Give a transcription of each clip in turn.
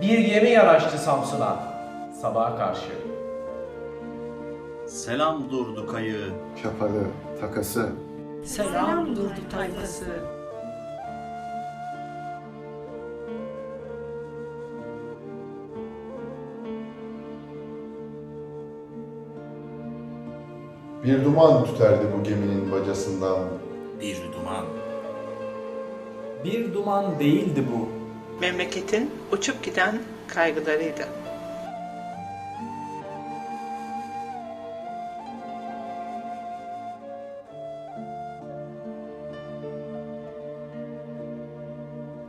Bir gemi yanaştı Samsun'a sabaha karşı. Selam durdu kayığı. Kapalı, takası, Selam durdu tayfası. bir duman tüterdi bu geminin bacasından. Bir duman. Bir duman değildi bu. Memleketin uçup giden kaygılarıydı.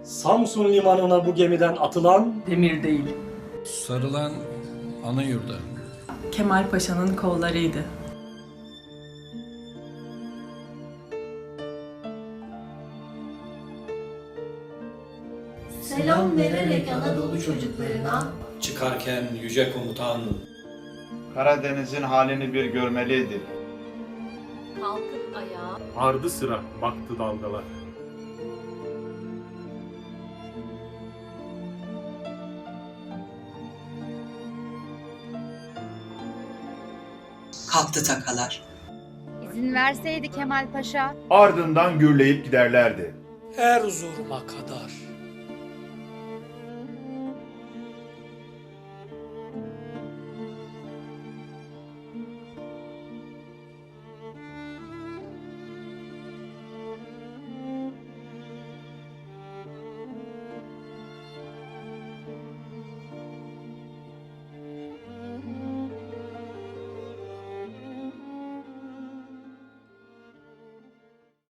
Samsun limanına bu gemiden atılan Demir değil. Sarılan ana yurda. Kemal Paşa'nın kollarıydı. Selam vererek Anadolu çocuklarına Çıkarken yüce komutan Karadeniz'in halini bir görmeliydi. kalkıp ayağa ardı sıra baktı dalgalar. Kalktı takalar. İzin verseydi Kemal Paşa Ardından gürleyip giderlerdi. Erzurum'a kadar.